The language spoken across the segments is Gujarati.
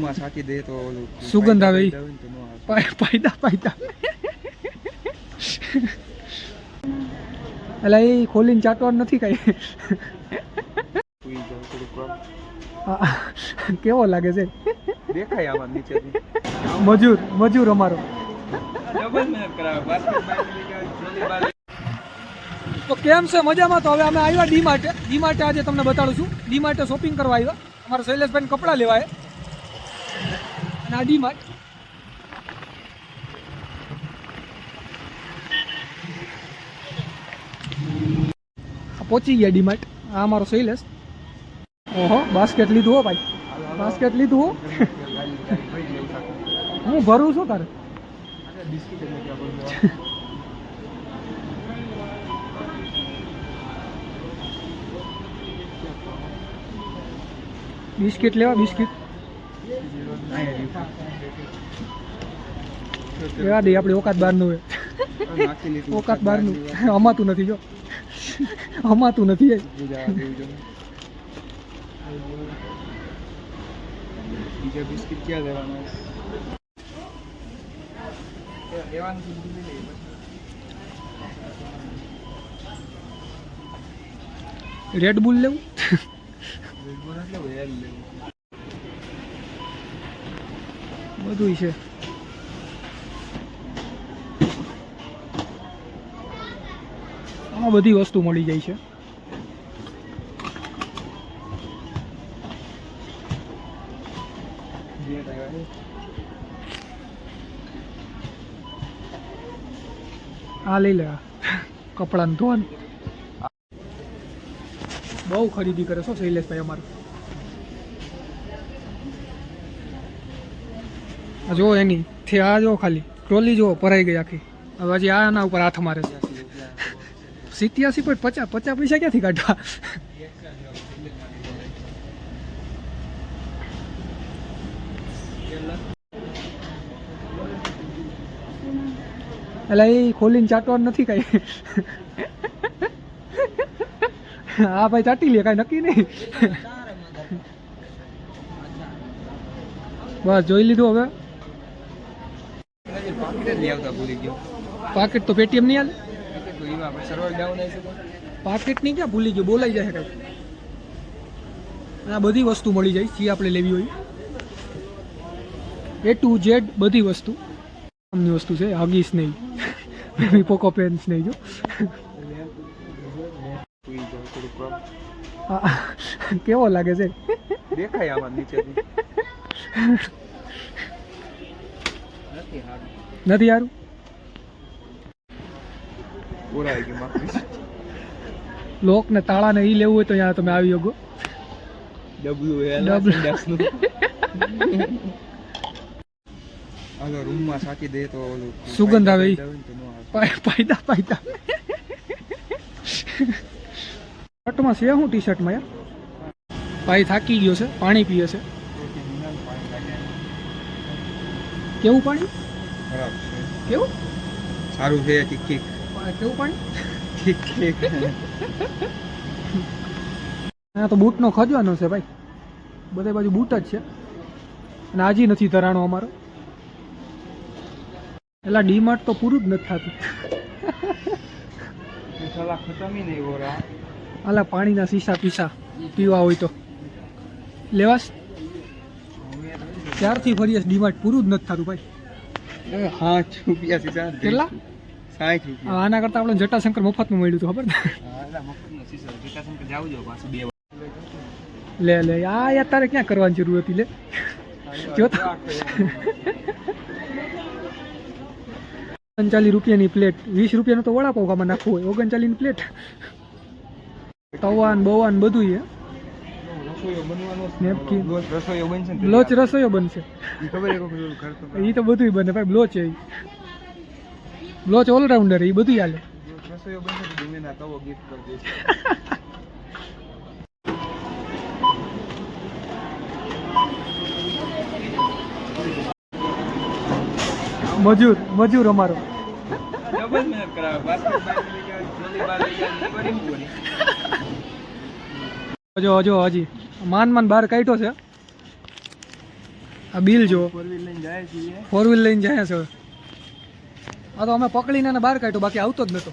રૂમમાં સાચી દે તો સુગંધ આવે ફાયદા ફાયદા એટલે એ ખોલીને ચાટવાનું નથી કઈ. કેવો લાગે છે દેખાય આમાં નીચેથી મજૂર મજૂર અમારો તો કેમ છે? મજામાં તો હવે અમે આવ્યા ડી માટે ડી માટે આજે તમને બતાડું છું. ડી માટે શોપિંગ કરવા આવ્યા. અમારા શૈલેષભાઈને કપડાં લેવાય માર્ટ પહોંચી ગયા ડીમાર્ટ. આ મારો શૈલેષ. ઓહો બાસ્કેટ લીધું હો ભાઈ. બાસ્કેટ લીધું હો. હું ભરું છું તારે. બિસ્કિટ લેવા, બિસ્કિટ. દે આપણી ઓકાત બહારનું ઓકાત બહારનું અમાતું નથી, જો. અમાતું નથી બીજા બિસ્કિટ ક્યાં લેવાના લેવાનું છે બધું લઈ લઈએ રેડ બુલ લેવું રેડબુલ લેવું વેલ લેવું. બધું છે. આમાં બધી વસ્તુ મળી જાય છે. આ લઈ લે આ. કપડાનું ધોન બહુ ખરીદી કરે છો શૈલેષભાઈ અમારું. જો એની, થી આ જો ખાલી ટ્રોલી જો ભરાઈ ગઈ આખી. હવે હજી આના ઉપર હાથ મારે છે. સિત્યાસી પોઈન્ટ પચાસ પચાસ પૈસા ક્યાંથી કાઢવા? એટલે એ ખોલીને ચાટવાનું નથી કઈ. હા ભાઈ ચાટી લે, કાંઈ નક્કી નહીં. બસ, જોઈ લીધું હવે. પાકીટ તો પેટીએમ નહીં હાલે? સર્વર ડાઉન પાકેટ નહીં ક્યાં ભૂલી ગયો? બોલાઈ જાય કાંઈ આ બધી વસ્તુ મળી જાય જે આપણે લેવી હોય. એ ટુ ઝેડ બધી વસ્તુ. આમની વસ્તુ છે હગીસ નહીં. બેબી પોકો પેન્સ નહીં જો. કેવો લાગે છે? દેખાય આમાં નીચે નથી હારું નથી માખી લોક ને તાળા ને ઈ લેવું હોય તો અહીંયા તમે આવી શકો. રૂમમાં સાકી દે તો સુગંધ આવે. પાય- પાયદા પાયદા શર્ટમાં છે હું ટી શર્ટમાં યાર. ભાઈ થાકી ગયો છે પાણી પીએ છે. કેવું પાણી? ખરાબ છે. કેવું? સારું છે ઠીક ઠીક કેવું પણ? ઠીક ઠીક તો બૂટનો ખજવાનો છે ભાઈ. બધે બાજુ બૂટ જ છે. અને આજે નથી ધરાણો અમારો. એટલે ડીમાર્ટ તો પૂરું જ નથી થતું. અલા પાણીના સીસા પીસા પીવા હોય તો. લેવાસ ત્યારથી ફરી ડીમાર્ટ પૂરું જ નથી થતું ભાઈ. પાંચ રૂપિયા થી સાત કેટલા? સાઠ રૂપિયા. આના કરતાં આપણે જટાશંકર મફતમાં મળ્યું હતું ખબર. જટાશંકર જાવું જો પાછું બે લે લે આ યાર તારે ક્યાં કરવાની જરૂર હતી લે? જો. ઓગણચાલીસ રૂપિયાની પ્લેટ. વીસ રૂપિયાનો તો વડાપાઉમાં નાખવું હોય. ઓગણચાલીસની પ્લેટ. તવાન બવાન બધું છે રસોઈયો બનવાનો જ લોચ રસોઈયો બનશે ને બ્લોચ રસોઈયો બનશે. ઈ ખબર છે કોઈ ઓલું ઘર તો એ બને ભાઈ બ્લોચ છે ઈ. ઓલરાઉન્ડર એ બધું હાલે. રસોઈયો બનશે તો ડુંગળીના તવો gift કરી દઈશ. મજૂર મજૂર અમારો. ડબલ મહેનત કરાવે. બાસ્કેટ લઈ જાય ટ્રોલી લઈ જાય બધી જો જો હજી. માન માન બહાર કાઢ્યો છે. આ બિલ જો. ફોર વ્હીલ લઈને જાય છીએ ફોર વ્હીલ લઈને જાય છે. આ તો અમે પકડીને બહાર કાઢ્યો બાકી આવતો જ નતો.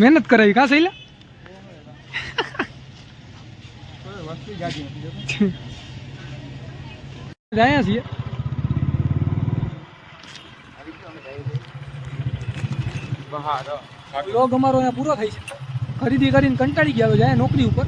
મહેનત કરાવી કા નથી જાય છીએ. લોગ અમારો અહીંયા પૂરો થાય છે. ખરીદી કરીને કંટાળી ગયા હવે જાય નોકરી ઉપર.